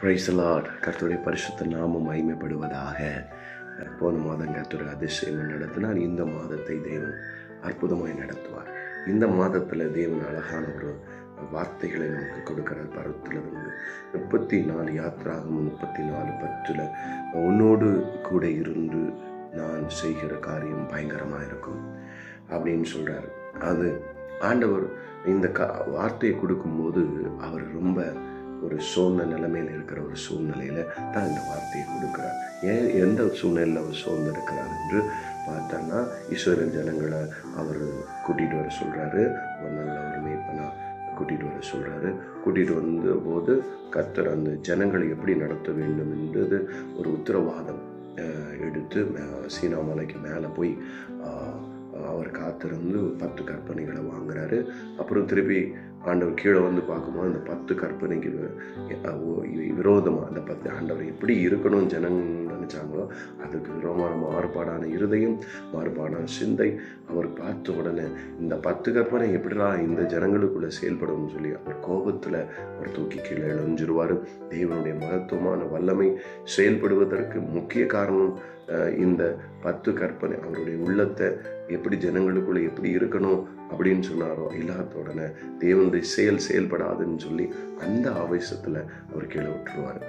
பிரைசலாட் கர்த்தருடைய பரிசுத்த நாமம் மகிமைப்படுவதாக போன மாதம் கர்த்தர் அதிசயங்கள் நடத்தினார். இந்த மாதத்தை தேவன் அற்புதமாய் நடத்துவார். இந்த மாதத்தில் தேவன் அழகான ஒரு வார்த்தைகளை நமக்கு கொடுக்கிறார். பரத்திலிருந்து முப்பத்தி நாலு யாத்திராகும் முப்பத்தி நாலு பத்தில் உன்னோடு கூட இருந்து நான் செய்கிற காரியம் பயங்கரமாக இருக்கும் அப்படின்னு சொல்கிறார் அது ஆண்டவர் இந்த கா வார்த்தையை கொடுக்கும்போது அவர் ரொம்ப ஒரு சோர்ந்த நிலைமையில் இருக்கிற ஒரு சூழ்நிலையில் தான் இந்த வார்த்தையை கொடுக்குறார். ஏன் எந்த சூழ்நிலையில் அவர் சோர்ந்து இருக்கிறார் என்று பார்த்தோன்னா ஈஸ்வரன் ஜனங்களை அவர் கூட்டிகிட்டு வர சொல்கிறாரு ஒரு நல்ல ஒரு மேய்ப்பனா கூட்டிகிட்டு வர சொல்கிறாரு கூட்டிகிட்டு வந்த போது கர்த்தர் அந்த ஜனங்களை எப்படி நடத்த வேண்டும் என்றது ஒரு உத்தரவாதம் எடுத்து சீனாமலைக்கு சீனா மலைக்கு மேலே போய் அவர் காத்திருந்து பத்து கற்பனைகளை வாங்குறாரு. அப்புறம் திருப்பி ஆண்டவர் கீழே வந்து பார்க்கும்போது அந்த பத்து கற்பனைக்கு விரோதமாக அந்த பத்து ஆண்டவர் எப்படி இருக்கணும் ஜனங்க நினச்சாங்களோ அதுக்கு விரோதமான மாறுபாடான இருதயம் மாறுபாடான சிந்தை அவர் பார்த்த உடனே இந்த பத்து கற்பனை எப்படிடா இந்த ஜனங்களுக்குள்ளே செயல்படும் சொல்லி அவர் கோபத்தில் அவர் தூக்கி கீழே இழஞ்சிருவார் தேவனுடைய மகத்துவமான வல்லமை செயல்படுவதற்கு முக்கிய காரணம் இந்த பத்து கற்பனை அவருடைய உள்ளத்தை எப்படி ஜனங்களுக்குள்ளே எப்படி இருக்கணும் அப்படின்னு சொன்னாரோ? இல்லாத உடனே தேவனுடைய செயல் செயல்படாதுன்னு சொல்லி அந்த ஆவேசத்தில் அவர் கீழே விட்டுருவார்.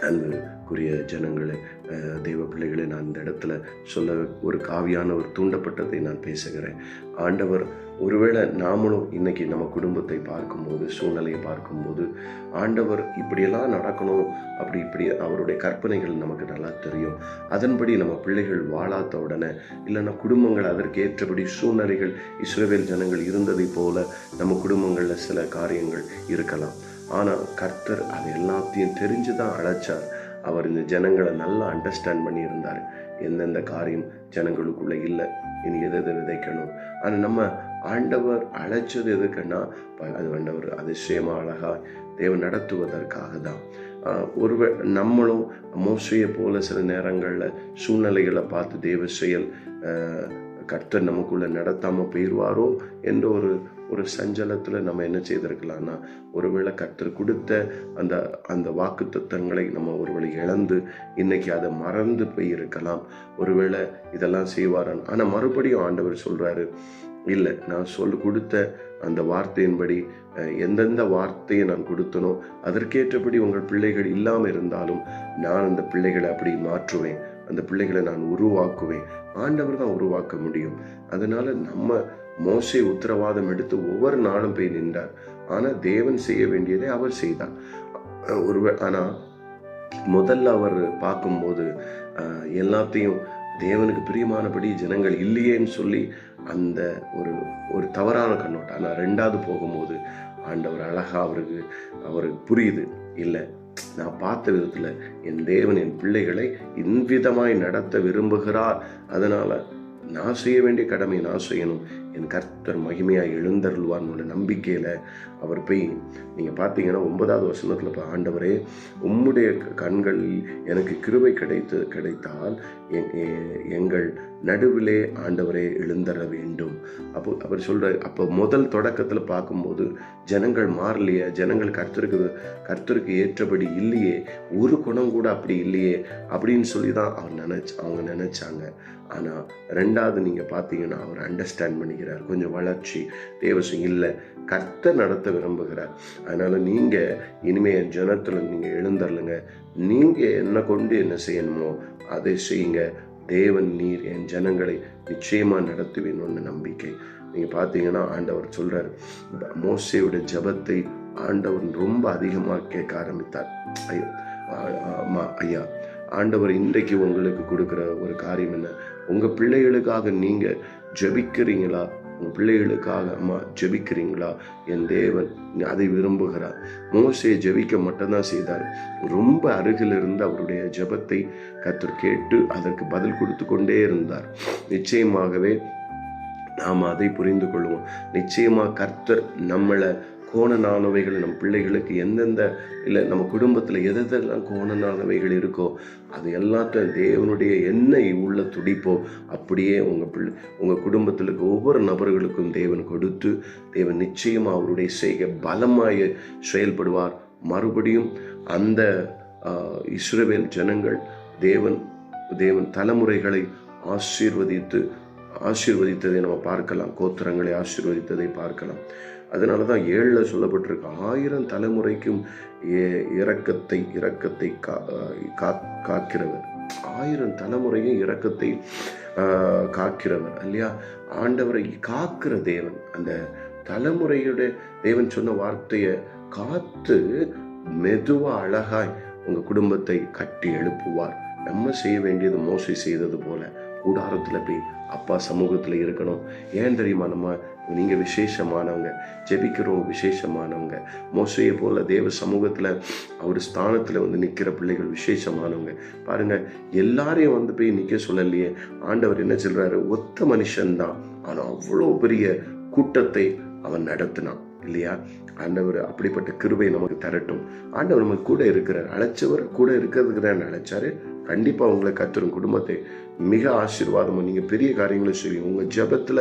அன்புக்குரிய ஜனங்களே அஹ், தெய்வ பிள்ளைகளை நான் இந்த இடத்துல சொல்ல ஒரு காவியான ஒரு தூண்டப்பட்டதை நான் பேசுகிறேன். ஆண்டவர் ஒருவேளை நாமளும் இன்னைக்கு நம்ம குடும்பத்தை பார்க்கும்போது சூழ்நிலையை பார்க்கும்போது ஆண்டவர் இப்படியெல்லாம் நடக்கணும் அப்படி இப்படி அவருடைய கற்பனைகள் நமக்கு நல்லா தெரியும். அதன்படி நம்ம பிள்ளைகள் வாழாத உடனே இல்லைன்னா குடும்பங்கள் அதற்கேற்றபடி சூழ்நிலைகள் இஸ்ரவேல் ஜனங்கள் இருந்ததை போல நம்ம குடும்பங்களில் சில காரியங்கள் இருக்கலாம். ஆனால் கர்த்தர் அது எல்லாத்தையும் தெரிஞ்சு தான் அழைச்சார். அவர் இந்த ஜனங்களை நல்லா அண்டர்ஸ்டாண்ட் பண்ணியிருந்தார். எந்தெந்த காரியம் ஜனங்களுக்குள்ள இல்லை. இனி எதை எதை விதைக்கணும்? ஆனால் நம்ம ஆண்டவர் அழைச்சது எதுக்குன்னா ப- அது ஆண்டவர் அதிசயமாக அழகாக தேவன் நடத்துவதற்காக தான். ஒருவே நம்மளும் மோசையை போல சில நேரங்களில் சூழ்நிலைகளை பார்த்து தேவ செயல் கர்த்தர் நமக்குள்ளே நடத்தாமல் போயிடுவாரோ என்ற ஒரு ஒரு சஞ்சலத்தில் நம்ம என்ன செய்திருக்கலாம்னா ஒருவேளை கற்று கொடுத்த அந்த அந்த வாக்கு தத்தங்களை நம்ம ஒருவேளை இழந்து இன்னைக்கு அதை மறந்து போயிருக்கலாம் ஒருவேளை இதெல்லாம் செய்வாரன் ஆனால் மறுபடியும் ஆண்டவர் சொல்றாரு இல்லை நான் சொல் கொடுத்த அந்த வார்த்தையின்படி எந்தெந்த வார்த்தையை நான் கொடுத்தனோ அதற்கேற்றபடி உங்கள் பிள்ளைகள் இல்லாமல் இருந்தாலும் நான் அந்த பிள்ளைகளை அப்படி மாற்றுவேன். அந்த பிள்ளைகளை நான் உருவாக்குவேன். ஆண்டவர் தான் உருவாக்க முடியும். அதனால நம்ம மோசை உத்தரவாதம் எடுத்து ஒவ்வொரு நாளும் போய் நின்றார். ஆனால் தேவன் செய்ய வேண்டியதை அவர் செய்தார். ஒரு ஆனால் முதல்ல அவர் பார்க்கும்போது அஹ், எல்லாத்தையும் தேவனுக்கு பிரியமானபடி ஜனங்கள் இல்லையேன்னு சொல்லி அந்த ஒரு ஒரு தவறான கண்ணோட்டம். ஆனால் ரெண்டாவது போகும்போது ஆண்டவர் அழகா அவருக்கு அவருக்கு புரியுது. இல்லை நான் பார்த்த விதத்தில் என் தேவன் என் பிள்ளைகளை இன்விதமாய் நடத்த விரும்புகிறார். அதனால நான் செய்ய வேண்டிய கடமை நான் செய்யணும். என் கர்த்தர் மகிமையாக எழுந்தருள்வார்னோட நம்பிக்கையில் அவர் போய் நீங்கள் பார்த்தீங்கன்னா ஒன்பதாவது வசனத்தில் இப்போ ஆண்டவரே உம்முடைய கண்களில் எனக்கு கிருவை கிடைத்து கிடைத்தால் எங்கள் நடுவிலே ஆண்டவரே எழுந்தர வேண்டும். அப்போ அவர் சொல்கிறார் அப்போ முதல் தொடக்கத்தில் பார்க்கும்போது ஜனங்கள் மாறலையே ஜனங்கள் கர்த்தருக்கு கர்த்தருக்கு ஏற்றபடி இல்லையே ஒரு குணம் கூட அப்படி இல்லையே அப்படின்னு சொல்லி தான் அவர் நினச்சி அவங்க நினச்சாங்க. ஆனால் ரெண்டாவது நீங்கள் பார்த்தீங்கன்னா அவர் அண்டர்ஸ்டாண்ட் பண்ணிக்கிறார் கொஞ்சம் வளர்ச்சி தேவசம் இல்லை கர்த்த நடத்த விரும்புகிறார். அதனால் நீங்கள் இனிமே என் ஜனத்தில் நீங்கள் எழுந்தரலுங்க நீங்கள் என்ன கொண்டு என்ன செய்யணுமோ அதை செய்யுங்க. தேவன் நீர் என் ஜனங்களை நிச்சயமாக நடத்துவேன்னு நம்பிக்கை. நீங்கள் பார்த்தீங்கன்னா ஆண்டவர் சொல்கிறார் மோசையோட ஜெபத்தை ஆண்டவர் ரொம்ப அதிகமாக கேட்க ஆரம்பித்தார். ஐயோ ஆமா ஐயா. ஆண்டவர் இன்றைக்கு உங்களுக்கு கொடுக்குற ஒரு காரியம் என்ன? உங்கள் பிள்ளைகளுக்காக நீங்கள் ஜெபிக்கிறீங்களா? உங்கள் பிள்ளைகளுக்காக அம்மா ஜெபிக்கிறீங்களா? என் தேவன் அதை விரும்புகிறார். மோசையை ஜெபிக்க மட்டும்தான் செய்தார். ரொம்ப அருகில் இருந்து அவருடைய ஜெபத்தை கத்தர் கேட்டு அதற்கு பதில் கொடுத்து கொண்டே இருந்தார். நிச்சயமாகவே நாம் அதை புரிந்து கொள்வோம். நிச்சயமாக கர்த்தர் நம்மளை கோணனானவைகள் நம் பிள்ளைகளுக்கு எந்தெந்த இல்லை நம்ம குடும்பத்தில் எதெல்லாம் கோணனானவைகள் இருக்கோ அது எல்லாத்தையும் தேவனுடைய என்ன உள்ள துடிப்போ அப்படியே உங்கள் பிள்ளை உங்கள் குடும்பத்தில் இருக்க ஒவ்வொரு நபர்களுக்கும் தேவன் கொடுத்து தேவன் நிச்சயமாக அவருடைய செய்க பலமாக செயல்படுவார். மறுபடியும் அந்த ஆஹ், இஸ்ரவேல் ஜனங்கள் தேவன் தேவன் தலைமுறைகளை ஆசீர்வதித்து ஆசீர்வதித்ததை நம்ம பார்க்கலாம். கோத்திரங்களை ஆசீர்வதித்ததை பார்க்கலாம். அதனால தான் ஏழில் சொல்லப்பட்டிருக்கு ஆயிரம் தலைமுறைக்கும் ஏ- இரக்கத்தை இரக்கத்தை கா கா- காக்கிறவர். ஆயிரம் தலைமுறையும் இரக்கத்தை காக்கிறவர் இல்லையா? ஆண்டவரை காக்கிற தேவன் அந்த தலைமுறையுடைய தேவன் சொன்ன வார்த்தையை காத்து மெதுவாக அழகாய் உங்கள் குடும்பத்தை கட்டி எழுப்புவார். நம்ம செய்ய வேண்டியது மோசை செய்தது போல. கூடாரத்தில் போய் அப்பா சமூகத்தில் இருக்கணும். ஏன் தெரியுமா? நம்ம நீங்கள் விசேஷமானவங்க ஜெபிக்கிறோம் விசேஷமானவங்க. மோசையை போல தேவ சமூகத்தில் அவர் ஸ்தானத்தில் வந்து நிற்கிற பிள்ளைகள் விசேஷமானவங்க. பாருங்க எல்லாரையும் வந்து போய் நிற்க சொல்லலையே. ஆண்டவர் என்ன சொல்கிறாரு ஒத்த மனுஷன்தான். ஆனால் அவ்வளோ பெரிய கூட்டத்தை அவன் நடத்தினான். இல்லையா? ஆண்டவர் அப்படிப்பட்ட கிருபை நமக்கு தரட்டும். ஆண்டவர் நமக்கு கூட இருக்கிறார். அழைச்சவர் கூட இருக்கிறதுக்கு தான் அழைச்சாரு கண்டிப்பாக உங்களை கத்துரும் குடும்பத்தை மிக ஆசீர்வாதமும் நீங்க பெரிய காரியங்களை செய்வீங்க. உங்க ஜெபத்துல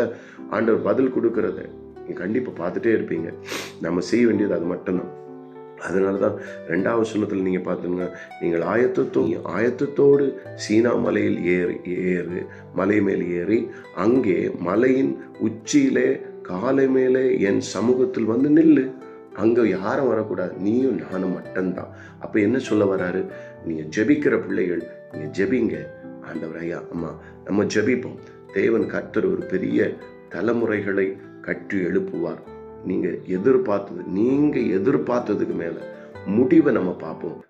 ஆண்டவர் பதில் கொடுக்கறத நீங்கள் கண்டிப்பா பார்த்துட்டே இருப்பீங்க. நம்ம செய்ய வேண்டியது அது மட்டும்தான். அதனால தான் ரெண்டாவது சுனத்தில் நீங்கள் பார்த்தீங்கன்னா நீங்கள் ஆயத்தத்தோ ஆயத்தத்தோடு சீனா மலையில் ஏறி ஏறு மலை மேல் ஏறி அங்கே மலையின் உச்சியிலே காலை மேலே என் சமூகத்தில் வந்து நில்லு. அங்கே யாரும் வரக்கூடாது. நீயும் நானும் மட்டும்தான். அப்போ என்ன சொல்ல வராரு? நீங்கள் ஜெபிக்கிற பிள்ளைகள் நீங்கள் ஜெபிங்க. ஆண்டவர் ஐயா. அம்மா நம்ம ஜெபிப்போம். தேவன் கர்த்தர் ஒரு பெரிய தலைமுறைகளை கட்டி எழுப்புவார். நீங்க எதிர்பார்த்தது நீங்க எதிர்பார்த்ததுக்கு மேல முடிவை நம்ம பார்ப்போம்.